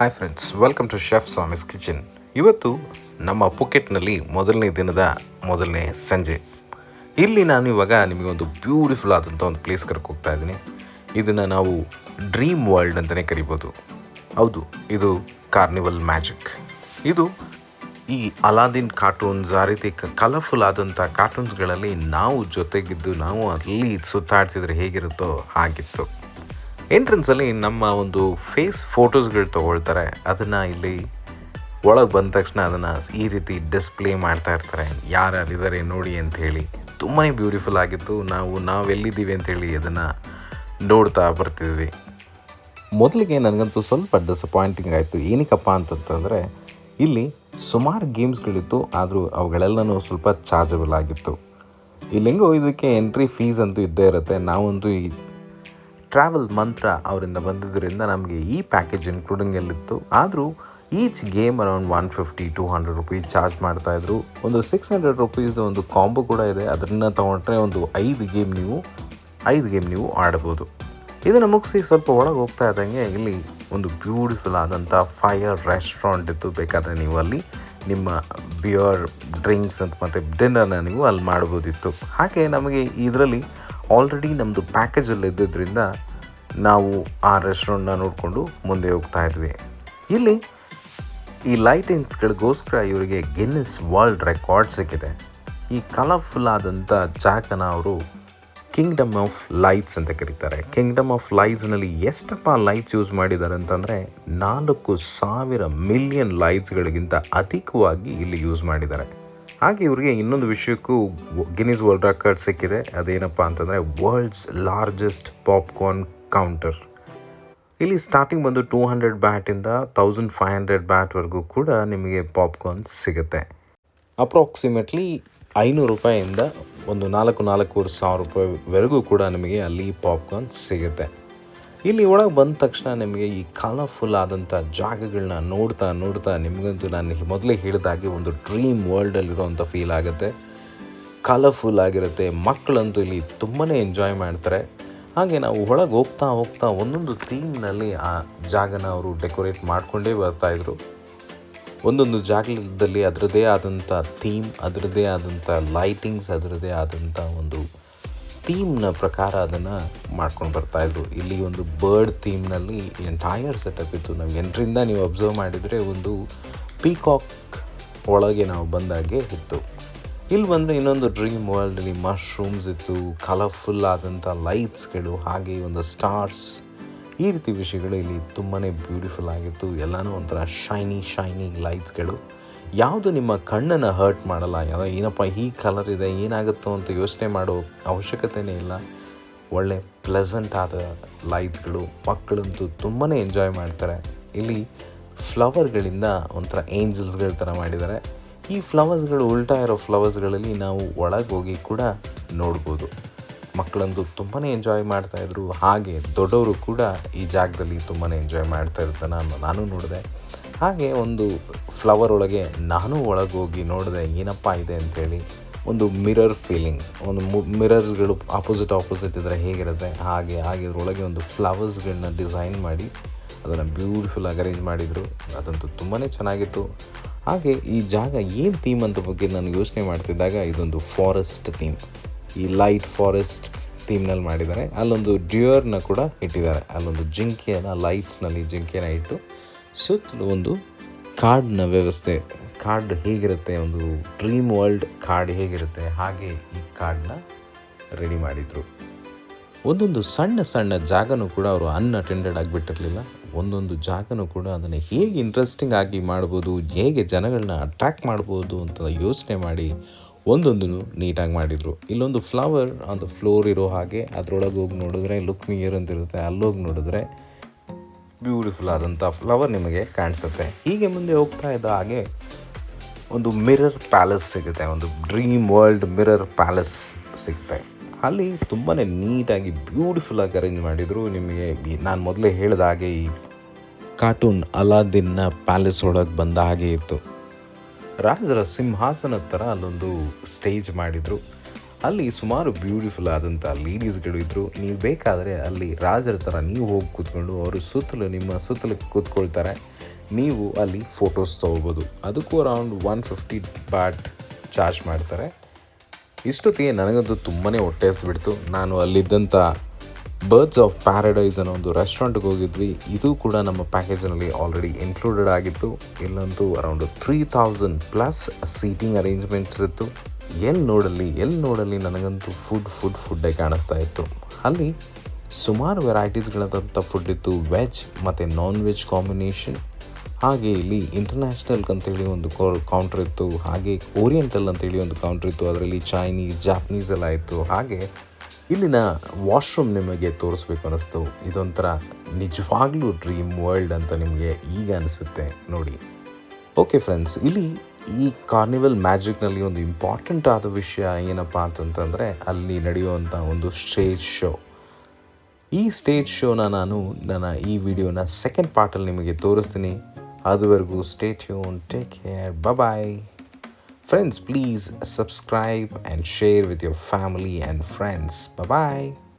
Hi friends welcome to chef Swami's kitchen ಇವತ್ತು ನಮ್ಮ ಪುಕೆಟ್ನಲ್ಲಿ ಮೊದಲನೇ ದಿನದ ಮೊದಲನೇ ಸಂಜೆ. ಇಲ್ಲಿ ನಾನು ಇವಾಗ ನಿಮಗೊಂದು ಬ್ಯೂಟಿಫುಲ್ ಆದಂಥ ಒಂದು ಪ್ಲೇಸ್ ಕರ್ಕೊ ಹೋಗ್ತಾ ಇದ್ದೀನಿ. ಇದನ್ನು ನಾವು ಡ್ರೀಮ್ ವರ್ಲ್ಡ್ ಅಂತಲೇ ಕರಿಬೋದು. ಹೌದು, ಇದು ಕಾರ್ನಿವಲ್ ಮ್ಯಾಜಿಕ್ ಇದು ಈ ಅಲಾದಿನ್ ಕಾರ್ಟೂನ್ಸ್ ಆ ರೀತಿ ಕಲರ್ಫುಲ್ ಆದಂಥ ಕಾರ್ಟೂನ್ಸ್ಗಳಲ್ಲಿ ನಾವು ಜೊತೆಗಿದ್ದು, ನಾವು ಅಲ್ಲಿ ಸುತ್ತಾಡ್ತಿದ್ರೆ ಹೇಗಿರುತ್ತೋ ಹಾಗಿತ್ತು. ಎಂಟ್ರೆನ್ಸಲ್ಲಿ ನಮ್ಮ ಒಂದು ಫೇಸ್ ಫೋಟೋಸ್ಗಳು ತೊಗೊಳ್ತಾರೆ. ಅದನ್ನು ಇಲ್ಲಿ ಒಳಗೆ ಬಂದ ತಕ್ಷಣ ಅದನ್ನು ಈ ರೀತಿ ಡಿಸ್ಪ್ಲೇ ಮಾಡ್ತಾ ಇರ್ತಾರೆ. ಯಾರ್ಯಾರಿದ್ದಾರೆ ನೋಡಿ ಅಂತ ಹೇಳಿ. ತುಂಬಾ ಬ್ಯೂಟಿಫುಲ್ ಆಗಿತ್ತು. ನಾವು ನಾವೆಲ್ಲಿದ್ದೀವಿ ಅಂತೇಳಿ ಅದನ್ನು ನೋಡ್ತಾ ಬರ್ತಿದ್ವಿ. ಮೊದಲಿಗೆ ನನಗಂತೂ ಸ್ವಲ್ಪ ಡಿಸಪಾಯಿಂಟಿಂಗ್ ಆಯಿತು. ಏನಕ್ಕಪ್ಪ ಅಂತಂತಂದರೆ, ಇಲ್ಲಿ ಸುಮಾರು ಗೇಮ್ಸ್ಗಳಿತ್ತು ಆದರೂ ಅವುಗಳೆಲ್ಲನೂ ಸ್ವಲ್ಪ ಚಾರ್ಜಬಲ್ ಆಗಿತ್ತು. ಇಲ್ಲಿಂಗೂ ಇದಕ್ಕೆ ಎಂಟ್ರಿ ಫೀಸ್ ಅಂತೂ ಇದ್ದೇ ಇರುತ್ತೆ. ನಾವಂತೂ ಈ ಟ್ರಾವೆಲ್ ಮಂತ್ರ ಅವರಿಂದ ಬಂದಿದ್ದರಿಂದ ನಮಗೆ ಈ ಪ್ಯಾಕೇಜ್ ಇನ್ಕ್ಲೂಡಿಂಗ್ ಎಲ್ಲಿತ್ತು? ಆದರೂ each game around one fifty two hundred rupees charge ಮಾಡ್ತಾಯಿದ್ರು ಒಂದು ಸಿಕ್ಸ್ ಹಂಡ್ರೆಡ್ ರುಪೀಸ್ ಒಂದು ಕಾಂಬೋ ಕೂಡ ಇದೆ. ಅದನ್ನು ತೊಗೊಂಡ್ರೆ ಒಂದು ಐದು ಗೇಮ್ ನೀವು, ಐದು ಗೇಮ್ ನೀವು ಆಡ್ಬೋದು. ಇದನ್ನು ಮುಗಿಸಿ ಸ್ವಲ್ಪ ಒಳಗೆ ಹೋಗ್ತಾ ಇದ್ದಂಗೆ ಇಲ್ಲಿ ಒಂದು ಬ್ಯೂಟಿಫುಲ್ ಆದಂಥ ಫೈರ್ ರೆಸ್ಟೋರೆಂಟ್ ಇತ್ತು. ಬೇಕಾದರೆ ನೀವು ಅಲ್ಲಿ ನಿಮ್ಮ ಬಿಯರ್ ಡ್ರಿಂಕ್ಸ್ ಅಂತ ಮತ್ತು ಡಿನ್ನರ್ನ ನೀವು ಅಲ್ಲಿ ಮಾಡ್ಬೋದಿತ್ತು. ಹಾಗೆ ನಮಗೆ ಇದರಲ್ಲಿ ಆಲ್ರೆಡಿ ನಮ್ಮದು ಪ್ಯಾಕೇಜಲ್ಲಿ ಇದ್ದಿದ್ದರಿಂದ ನಾವು ಆ ರೆಸ್ಟೋರೆಂಟ್ನ ನೋಡಿಕೊಂಡು ಮುಂದೆ ಹೋಗ್ತಾ ಇದ್ವಿ. ಇಲ್ಲಿ ಈ ಲೈಟಿಂಗ್ಸ್ಗಳಿಗೋಸ್ಕರ ಇವರಿಗೆ ಗಿನ್ನಿಸ್ ವರ್ಲ್ಡ್ ರೆಕಾರ್ಡ್ ಸಿಕ್ಕಿದೆ. ಈ ಕಲರ್ಫುಲ್ ಆದಂಥ ಜಾಗನ ಅವರು ಕಿಂಗ್ಡಮ್ ಆಫ್ ಲೈಟ್ಸ್ ಅಂತ ಕರೀತಾರೆ. ಕಿಂಗ್ಡಮ್ ಆಫ್ ಲೈಟ್ಸ್ನಲ್ಲಿ ಎಷ್ಟಪ್ಪ ಲೈಟ್ಸ್ ಯೂಸ್ ಮಾಡಿದ್ದಾರೆ ಅಂತಂದರೆ ನಾಲ್ಕು ಸಾವಿರ ಮಿಲಿಯನ್ ಲೈಟ್ಸ್ಗಳಿಗಿಂತ ಅಧಿಕವಾಗಿ ಇಲ್ಲಿ ಯೂಸ್ ಮಾಡಿದ್ದಾರೆ. ಹಾಗೆ ಇವರಿಗೆ ಇನ್ನೊಂದು ವಿಷಯಕ್ಕೂ ಗಿನೀಸ್ ವರ್ಲ್ಡ್ ರೆಕಾರ್ಡ್ ಸಿಕ್ಕಿದೆ. ಅದೇನಪ್ಪ ಅಂತಂದರೆ ವರ್ಲ್ಡ್ಸ್ ಲಾರ್ಜೆಸ್ಟ್ ಪಾಪ್ಕಾರ್ನ್ ಕೌಂಟರ್ ಇಲ್ಲಿ ಸ್ಟಾರ್ಟಿಂಗ್ ಬಂದು ಟೂ ಹಂಡ್ರೆಡ್ ಬ್ಯಾಟಿಂದ ತೌಸಂಡ್ ಫೈವ್ ಹಂಡ್ರೆಡ್ ಬ್ಯಾಟ್ವರೆಗೂ ಕೂಡ ನಿಮಗೆ ಪಾಪ್ಕಾರ್ನ್ ಸಿಗುತ್ತೆ. ಅಪ್ರಾಕ್ಸಿಮೇಟ್ಲಿ ಐನೂರು ರೂಪಾಯಿಯಿಂದ ಒಂದು ನಾಲ್ಕು ನಾಲ್ಕೂವರೆ ಸಾವಿರ ರೂಪಾಯಿವರೆಗೂ ಕೂಡ ನಿಮಗೆ ಅಲ್ಲಿ ಪಾಪ್ಕಾರ್ನ್ ಸಿಗುತ್ತೆ. ಇಲ್ಲಿ ಒಳಗೆ ಬಂದ ತಕ್ಷಣ ನಿಮಗೆ ಈ ಕಲರ್ಫುಲ್ ಆದಂಥ ಜಾಗಗಳನ್ನ ನೋಡ್ತಾ ನೋಡ್ತಾ ನಿಮಗಂತೂ ನಾನು ಮೊದಲೇ ಹೇಳಿದಾಗೆ ಒಂದು ಡ್ರೀಮ್ ವರ್ಲ್ಡಲ್ಲಿರೋವಂಥ ಫೀಲ್ ಆಗುತ್ತೆ. ಕಲರ್ಫುಲ್ ಆಗಿರುತ್ತೆ. ಮಕ್ಕಳಂತೂ ಇಲ್ಲಿ ತುಂಬಾ ಎಂಜಾಯ್ ಮಾಡ್ತಾರೆ. ಹಾಗೆ ನಾವು ಒಳಗೆ ಹೋಗ್ತಾ ಹೋಗ್ತಾ ಒಂದೊಂದು ಥೀಮ್ನಲ್ಲಿ ಆ ಜಾಗನ ಅವರು ಡೆಕೋರೇಟ್ ಮಾಡಿಕೊಂಡೇ ಬರ್ತಾಯಿದ್ರು ಒಂದೊಂದು ಜಾಗದಲ್ಲಿ ಅದರದ್ದೇ ಆದಂಥ ಥೀಮ್ ಅದರದ್ದೇ ಆದಂಥ ಲೈಟಿಂಗ್ಸ್ ಅದರದ್ದೇ ಆದಂಥ ಒಂದು ಥೀಮ್ನ ಪ್ರಕಾರ ಅದನ್ನು ಮಾಡ್ಕೊಂಡು ಬರ್ತಾಯಿದ್ರು ಇಲ್ಲಿ ಒಂದು ಬರ್ಡ್ ಥೀಮ್ನಲ್ಲಿ ಎಂಟೈರ್ ಸೆಟಪ್ ಇತ್ತು. ನಾವು ಎಂಟರಿಂದ ನೀವು ಅಬ್ಸರ್ವ್ ಮಾಡಿದರೆ ಒಂದು ಪೀಕಾಕ್ ಒಳಗೆ ನಾವು ಬಂದಾಗೆ ಇತ್ತು. ಇಲ್ಲಿ ಬಂದರೆ ಇನ್ನೊಂದು ಡ್ರೀಮ್ ವರ್ಲ್ಡಲ್ಲಿ ಮಶ್ರೂಮ್ಸ್ ಇತ್ತು ಕಲರ್ಫುಲ್ ಆದಂಥ ಲೈಟ್ಸ್ಗಳು ಹಾಗೆ ಒಂದು ಸ್ಟಾರ್ಸ್ ಈ ರೀತಿ ವಿಷಯಗಳು ಇಲ್ಲಿ ತುಂಬಾ ಬ್ಯೂಟಿಫುಲ್ ಆಗಿತ್ತು. ಎಲ್ಲನೂ ಒಂಥರ ಶೈನಿ ಶೈನಿ ಲೈಟ್ಸ್ಗಳು ಯಾವುದು ನಿಮ್ಮ ಕಣ್ಣನ್ನು ಹರ್ಟ್ ಮಾಡಲ್ಲ? ಯಾವ ಏನಪ್ಪ ಈ ಕಲರ್ ಇದೆ, ಏನಾಗುತ್ತೋ ಅಂತ ಯೋಚನೆ ಮಾಡೋ ಅವಶ್ಯಕತೆಯೇ ಇಲ್ಲ. ಒಳ್ಳೆ ಪ್ಲೆಸೆಂಟ್ ಆದ ಲೈಟ್ಸ್ಗಳು ಮಕ್ಕಳಂತೂ ತುಂಬಾ ಎಂಜಾಯ್ ಮಾಡ್ತಾರೆ. ಇಲ್ಲಿ ಫ್ಲವರ್ಗಳಿಂದ ಒಂಥರ ಏಂಜಲ್ಸ್ಗಳ ಥರ ಮಾಡಿದ್ದಾರೆ. ಈ ಫ್ಲವರ್ಸ್ಗಳು ಉಲ್ಟಾ ಇರೋ ಫ್ಲವರ್ಸ್ಗಳಲ್ಲಿ ನಾವು ಒಳಗೆ ಹೋಗಿ ಕೂಡ ನೋಡ್ಬೋದು. ಮಕ್ಕಳಂತೂ ತುಂಬಾ ಎಂಜಾಯ್ ಮಾಡ್ತಾಯಿದ್ರು ಹಾಗೆ ದೊಡ್ಡವರು ಕೂಡ ಈ ಜಾಗದಲ್ಲಿ ತುಂಬಾ ಎಂಜಾಯ್ ಮಾಡ್ತಾ ಇರ್ತಾನೆ ನಾನು ನಾನು ನೋಡಿದೆ. ಹಾಗೆ ಒಂದು ಫ್ಲವರ್ ಒಳಗೆ ನಾನು ಒಳಗೆ ಹೋಗಿ ನೋಡಿದೆ, ಏನಪ್ಪ ಇದೆ ಅಂಥೇಳಿ ಒಂದು ಮಿರರ್ ಫೀಲಿಂಗ್ಸ್ ಒಂದು ಮಿರರ್ಸ್ಗಳು ಆಪೋಸಿಟ್ ಆಪೋಸಿಟ್ ಇದ್ದರೆ ಹೇಗಿರುತ್ತೆ, ಹಾಗೆ ಹಾಗೆ ಅದರೊಳಗೆ ಒಂದು ಫ್ಲವರ್ಸ್ಗಳನ್ನ ಡಿಸೈನ್ ಮಾಡಿ, ಅದನ್ನು ಬ್ಯೂಟಿಫುಲ್ಲಾಗಿ ಅರೇಂಜ್ ಮಾಡಿದರು. ಅದಂತೂ ತುಂಬಾ ಚೆನ್ನಾಗಿತ್ತು. ಹಾಗೆ ಈ ಜಾಗ ಏನು ಥೀಮ್ ಅಂತ ಬಗ್ಗೆ ನಾನು ಯೋಚನೆ ಮಾಡ್ತಿದ್ದಾಗ ಇದೊಂದು ಫಾರೆಸ್ಟ್ ಥೀಮ್ ಈ ಲೈಟ್ ಫಾರೆಸ್ಟ್ ಥೀಮ್ನಲ್ಲಿ ಮಾಡಿದ್ದಾರೆ. ಅಲ್ಲೊಂದು ಡ್ಯೂಯರ್ನ ಕೂಡ ಇಟ್ಟಿದ್ದಾರೆ. ಅಲ್ಲೊಂದು ಜಿಂಕೆಯನ್ನು ಲೈಟ್ಸ್ನಲ್ಲಿ ಜಿಂಕೆನ ಇಟ್ಟು ಸುತ್ತಲೂ ಒಂದು ಕಾರ್ಡ್ನ ವ್ಯವಸ್ಥೆ ಕಾರ್ಡ್ ಹೇಗಿರುತ್ತೆ, ಒಂದು ಡ್ರೀಮ್ ವರ್ಲ್ಡ್ ಕಾರ್ಡ್ ಹೇಗಿರುತ್ತೆ, ಹಾಗೆ ಈ ಕಾರ್ಡ್ನ ರೆಡಿ ಮಾಡಿದರು. ಒಂದೊಂದು ಸಣ್ಣ ಸಣ್ಣ ಜಾಗನೂ ಕೂಡ ಅವರು ಅನ್ಅಟೆಂಡೆಡ್ ಆಗಿಬಿಟ್ಟಿರಲಿಲ್ಲ. ಒಂದೊಂದು ಜಾಗನೂ ಕೂಡ ಅದನ್ನು ಹೇಗೆ ಇಂಟ್ರೆಸ್ಟಿಂಗ್ ಆಗಿ ಮಾಡ್ಬೋದು, ಹೇಗೆ ಜನಗಳನ್ನ ಅಟ್ರ್ಯಾಕ್ಟ್ ಮಾಡ್ಬೋದು ಅಂತ ಯೋಚನೆ ಮಾಡಿ ಒಂದೊಂದನ್ನು ನೀಟಾಗಿ ಮಾಡಿದರು. ಇಲ್ಲೊಂದು ಫ್ಲವರ್ ಒಂದು ಫ್ಲೋರ್ ಇರೋ ಹಾಗೆ ಅದರೊಳಗೆ ಹೋಗಿ ನೋಡಿದ್ರೆ ಲುಕ್ ಮಿಯರ್ ಅಂತಿರುತ್ತೆ. ಅಲ್ಲೋಗಿ ನೋಡಿದ್ರೆ ಬ್ಯೂಟಿಫುಲ್ ಆದಂಥ ಫ್ಲವರ್ ನಿಮಗೆ ಕಾಣಿಸುತ್ತೆ. ಹೀಗೆ ಮುಂದೆ ಹೋಗ್ತಾ ಇದ್ದ ಹಾಗೆ ಒಂದು ಮಿರರ್ ಪ್ಯಾಲೇಸ್ ಸಿಗುತ್ತೆ. ಒಂದು ಡ್ರೀಮ್ ವರ್ಲ್ಡ್ ಮಿರರ್ ಪ್ಯಾಲೇಸ್ ಸಿಗುತ್ತೆ. ಅಲ್ಲಿ ತುಂಬಾ ನೀಟಾಗಿ ಬ್ಯೂಟಿಫುಲ್ಲಾಗಿ ಅರೇಂಜ್ ಮಾಡಿದರು. ನಿಮಗೆ ನಾನು ಮೊದಲೇ ಹೇಳಿದ ಹಾಗೆ ಈ ಕಾರ್ಟೂನ್ ಅಲಾದಿನ್ನ ಪ್ಯಾಲೇಸ್ ಒಳಗೆ ಬಂದ ಹಾಗೆ ಇತ್ತು. ರಾಜರ ಸಿಂಹಾಸನ ಥರ ಅಲ್ಲೊಂದು ಸ್ಟೇಜ್ ಮಾಡಿದರು. ಅಲ್ಲಿ ಸುಮಾರು ಬ್ಯೂಟಿಫುಲ್ ಆದಂಥ ಲೇಡೀಸ್ಗಳು ಇದ್ದರು ನೀವು ಬೇಕಾದರೆ ಅಲ್ಲಿ ರಾಜರ ಥರ ನೀವು ಹೋಗಿ ಕೂತ್ಕೊಂಡು ಅವರು ಸುತ್ತಲೂ ನಿಮ್ಮ ಸುತ್ತಲೂ ಕೂತ್ಕೊಳ್ತಾರೆ. ನೀವು ಅಲ್ಲಿ ಫೋಟೋಸ್ ತೊಗೋಬೋದು. ಅದಕ್ಕೂ around one fifty baht charge ಮಾಡ್ತಾರೆ. ಇಷ್ಟೊತ್ತಿಗೆ ನನಗಂತೂ ತುಂಬಾ ಹೊಟ್ಟೆ ಹಸ್ಬಿಡ್ತು ನಾನು ಅಲ್ಲಿದ್ದಂಥ ಬರ್ಡ್ಸ್ ಆಫ್ ಪ್ಯಾರಡೈಸ್ ಅನ್ನೋ ಒಂದು ರೆಸ್ಟೋರೆಂಟ್ಗೆ ಹೋಗಿದ್ವಿ. ಇದು ಕೂಡ ನಮ್ಮ ಪ್ಯಾಕೇಜ್ನಲ್ಲಿ ಆಲ್ರೆಡಿ ಇನ್ಕ್ಲೂಡೆಡ್ ಆಗಿತ್ತು. ಇಲ್ಲಂತೂ around three thousand plus seating arrangements ಇತ್ತು. ಎಲ್ಲಿ ನೋಡಲಿ ಎಲ್ಲಿ ನೋಡಲಿ ನನಗಂತೂ ಫುಡ್ ಫುಡ್ ಫುಡ್ಡೇ ಕಾಣಿಸ್ತಾ ಇತ್ತು. ಅಲ್ಲಿ ಸುಮಾರು ವೆರೈಟೀಸ್ಗಳಾದಂಥ ಫುಡ್ ಇತ್ತು ವೆಜ್ ಮತ್ತು ನಾನ್ ವೆಜ್ ಕಾಂಬಿನೇಷನ್ ಹಾಗೆ ಇಲ್ಲಿ ಇಂಟರ್ನ್ಯಾಷನಲ್ ಅಂತೇಳಿ ಒಂದು ಕೌಂಟ್ರ್ ಇತ್ತು, ಹಾಗೆ ಓರಿಯೆಂಟಲ್ ಅಂತೇಳಿ ಒಂದು ಕೌಂಟ್ರ್ ಇತ್ತು, ಅದರಲ್ಲಿ ಚೈನೀಸ್ ಜಾಪನೀಸ್ ಎಲ್ಲ ಇತ್ತು. ಹಾಗೆ ಇಲ್ಲಿನ ವಾಶ್ರೂಮ್ ನಿಮಗೆ ತೋರಿಸ್ಬೇಕು ಅನ್ನಿಸ್ತು. ಇದೊಂಥರ ನಿಜವಾಗ್ಲೂ ಡ್ರೀಮ್ ವರ್ಲ್ಡ್ ಅಂತ ನಿಮಗೆ ಈಗ ಅನಿಸುತ್ತೆ ನೋಡಿ. ಓಕೆ ಫ್ರೆಂಡ್ಸ್ ಇಲ್ಲಿ ಈ ಕಾರ್ನಿವಲ್ ಮ್ಯಾಜಿಕ್ನಲ್ಲಿ ಒಂದು ಇಂಪಾರ್ಟೆಂಟ್ ಆದ ವಿಷಯ ಏನಪ್ಪ ಅಂತಂತಂದರೆ ಅಲ್ಲಿ ನಡೆಯುವಂಥ ಒಂದು ಸ್ಟೇಜ್ ಶೋ. ಈ ಸ್ಟೇಜ್ ಶೋನ ನಾನು ನನ್ನ ಈ ವಿಡಿಯೋನ ಸೆಕೆಂಡ್ ಪಾರ್ಟಲ್ಲಿ ನಿಮಗೆ ತೋರಿಸ್ತೀನಿ. ಅದುವರೆಗೂ stay tuned take care bye friends please subscribe and share with your family and friends bye